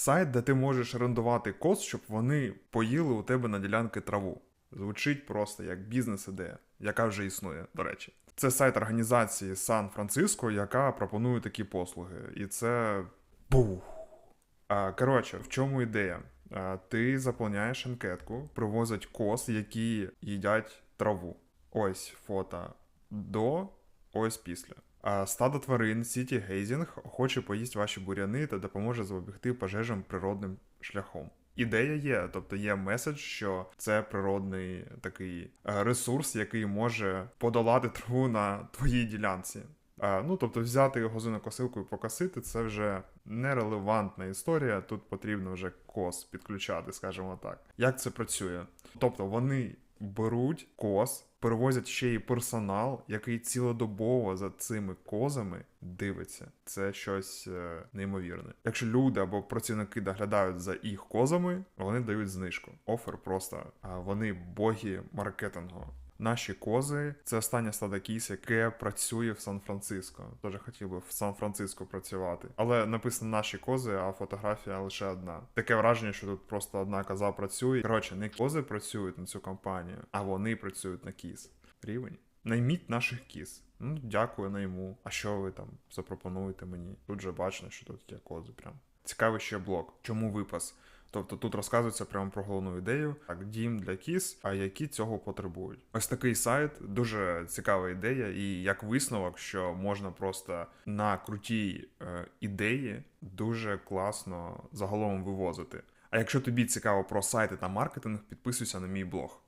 Сайт, де ти можеш орендувати коз, щоб вони поїли у тебе на ділянки траву. Звучить просто як бізнес-ідея, яка вже існує, до речі. Це сайт організації Сан-Франциско, яка пропонує такі послуги. І це. Бух. Коротше, в чому ідея? Ти заповняєш анкетку, привозять коз, які їдять траву. Ось фото до, ось після. Стадо тварин Сіті Гейзінг хоче поїсть ваші буряни та допоможе запобігти пожежам природним шляхом. Ідея є, тобто є меседж, що це природний такий е, ресурс, який може подолати траву на твоїй ділянці. Ну, тобто взяти газонокосилку і покосити це вже нерелевантна історія. Тут потрібно вже кос підключати, скажімо так. Як це працює? Тобто вони беруть кос, перевозять ще й персонал, який цілодобово за цими козами дивиться. Це щось е, неймовірне. Якщо люди або працівники доглядають за їх козами, вони дають знижку. Офер просто а вони боги маркетингу. Наші кози це останнє стадо кіз, яке працює в Сан-Франциско. Тоже хотів би в Сан-Франциско працювати. Але написано наші кози, а фотографія лише одна. Таке враження, що тут просто одна коза працює. Коротше, не кози працюють на цю компанію, а вони працюють на кіз. Рівень. Найміть наших кіз. Ну, дякую найму. А що ви там запропонуєте мені? Тут же бачно, що тут є кози. Прям цікавий ще блок. Чому випас? Тобто тут розказується прямо про головну ідею, так, дім для кіз, а які цього потребують. Ось такий сайт, дуже цікава ідея, і як висновок, що можна просто на крутій е, ідеї дуже класно загалом вивозити. А якщо тобі цікаво про сайти та маркетинг, підписуйся на мій блог.